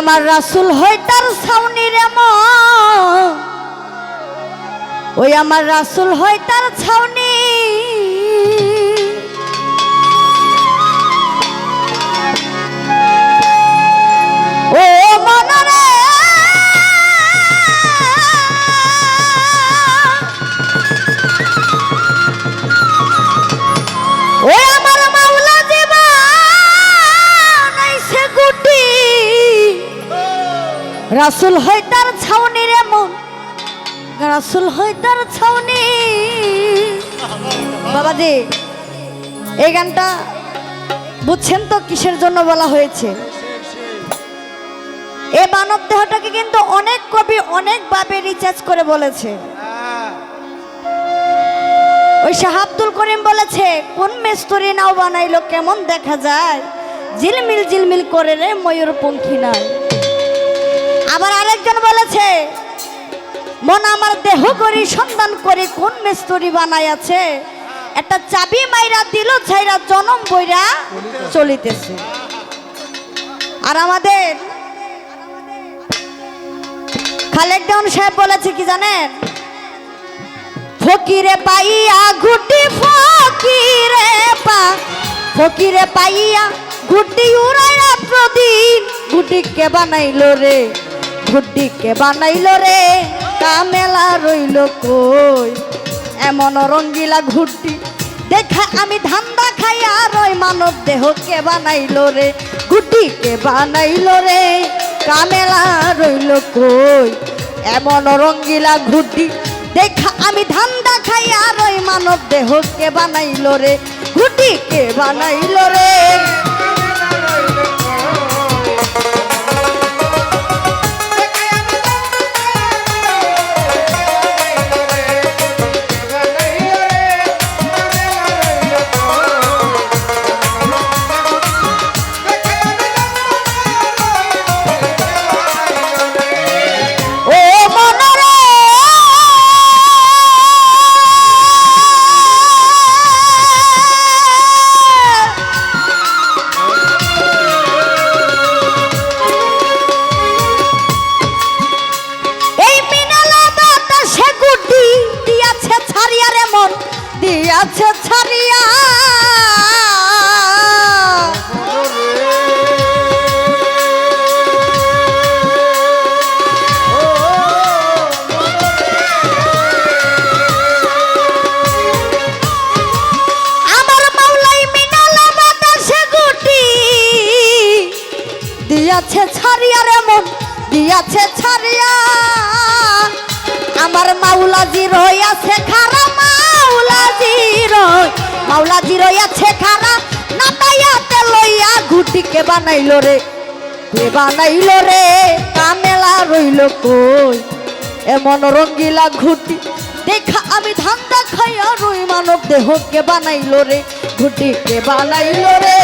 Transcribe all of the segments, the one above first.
আমার রাসুল হয় তার ছাউনি রে ওই আমার রাসুল হয় তার ছাউনি। ও মনরে রাসুল ছাউনি রে মন। রাসুল হয় তার ছাউনি। বাবাজি, এই গানটা বুঝছেন তো কিসের জন্য বলা হয়েছে? এ মানব দেহটাকে কিন্তু অনেক কবি অনেক অনেকভাবে রিচার্জ করে বলেছে। ওই শাহ আব্দুল করিম বলেছে, কোন মেস্তরি নাও বানাইলো কেমন দেখা যায়? ঝিলমিল ঝিলমিল করে রে ময়ূর পঙ্খী নাই। আবার আরেকজন বলেছে, মন আমার দেহ করি, সন্ধান করে, কোন মেস্তরি বানাই আছে একটা চাবি মাইরা দিল, ছাইরা জনম বইরা চলিতেছে। আর আমাদের খালেক দেওয়ান সাহেব বলেছে কি জানেন? ফকিরে পাইয়া ঘুটি ফকিরে পা, ফকিরে পাইয়া ঘুটি উড়াইয়া প্রদিন গুটিকে বানাইলো রে? গুটিকে বানাইলো রে কামেলা রইল কই? এমন রঙ্গিলা ঘুটি, দেখা আমি ধান্দা খাইয়া রই, মানব দেহকে বানাইলো রে গুটিকে বানাইলো রে কামেলা রইল কই? এমন রঙ্গিলা ঘুটি, দেখা আমি ধান্দা খাই আর ওই মানব দেহকে বানাইলো রে, ঘুটিকে বানাইলো রে। দিয়াছে ছাড়িয়া রে মন দিয়াছে ছাড়িয়া। আমার মাওলাজি রইয়াছে খারা, মাওলাজি রই মাওলাজি রইয়াছে খারা নাতাইয়াতে লইয়া ঘুটিকে বানাইলো রে। কে বানাইলো রে, কামেলা রইল কই? এমন রঙ্গিলা ঘুটি, দেখা আমি ধান্দা খাইয়া রই মানব দেহকে বানাইলো রে। ঘুটিকে বানাইলো রে।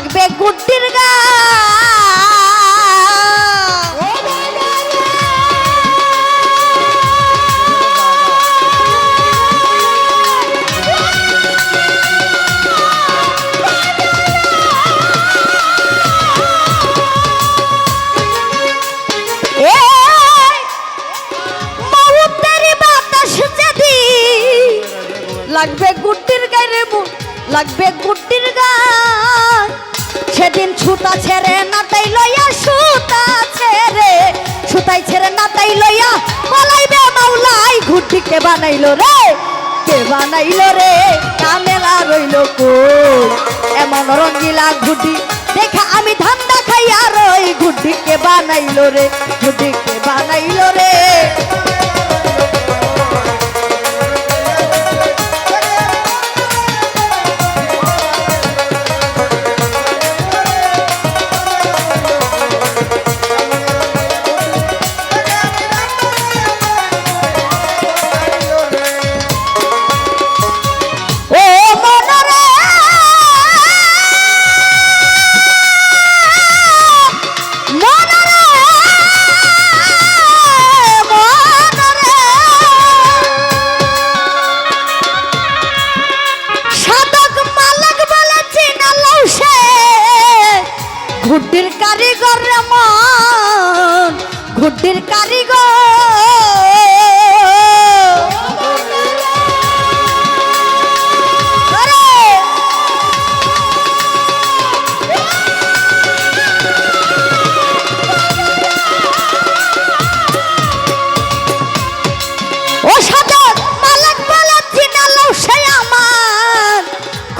লাগবে গুটির গা। লাগবে গুটির গায়ে লাগবে গুটির সেদিন ছুতা ছেড়ে নাতাই লইয়া সুতা ছেড়ে। সুতাই ছেড়ে নাতাই লইয়া পালাইবে মাওলাই ঘুটিকে বানাইলো রে? কে বানাইলো রে? কামেলা রইল কই? এমন রঙ্গিলা ঘুটি দেখা আমি ধান্দা খাই আর ওই ঘুটিকে বানাইলো রে? ঘুটিকে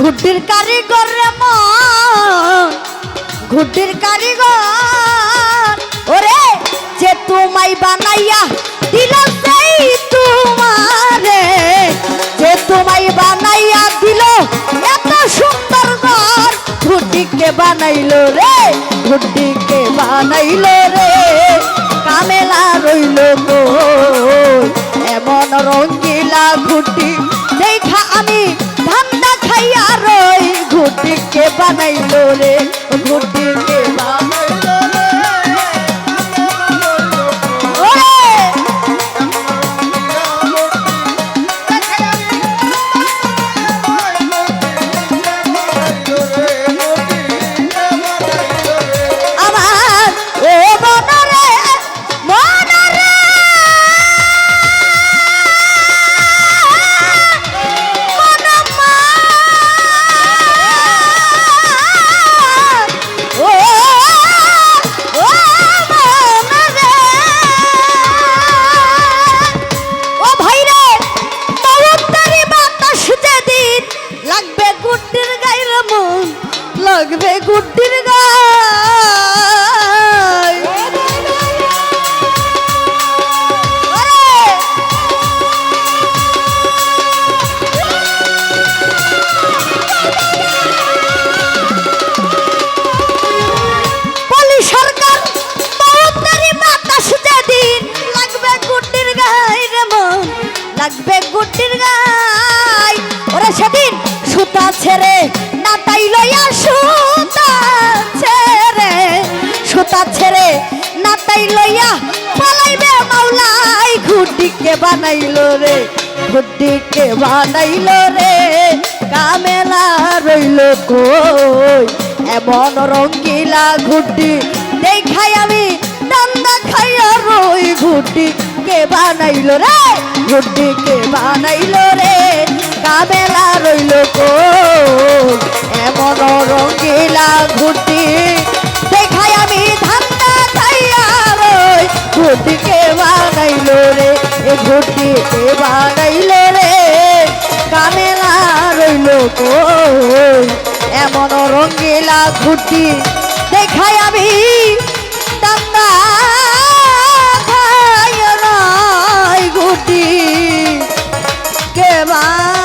ঘুটির কারিগর রে ঘুটির কারিগর। ওরে, যে তোমায় বানাইয়া দিল সেই তোমারে। যে তোমায় বানাইয়া দিল এত সুন্দর ঘর, ঘুটিকে বানাইলো রে, ঘুটিকে বানাইলো রে। কামেলা রইল তো এমন রঙ্গিলা ঘুটি বানাইলো রে ঘুটিকে লাগবে গুটির গায় ওরা সেদিন সুতা ছেড়ে নাটাই লইয়া সুতা ছেড়ে। সুতা ছেড়ে নাটাই লইয়া পালাইবে মাওলাই। ঘুটিকে বানাইলো রে, ঘুটিকে বানাইলো রে। কামেলা রইল কই? এমন রঙ্গিলা ঘুটি দেখাই আমি দান্দা খাইয়া রই ঘুটি। কে বানাইলো রে? ঘুটি কে বানাইলো রে? কামেলা রইল কই? এমন রঙ্গিলা ঘুটি দেখাই আমি ধান্দা খাইয়া রই। ঘুটি কে বানাইলো রে? এ ঘুটি কে বানাইলো রে? কামেলা রইল কই? এমন রঙ্গিলা ঘুটি দেখাই আমি দান্দা খাইয়া রই ঘুটি কে বা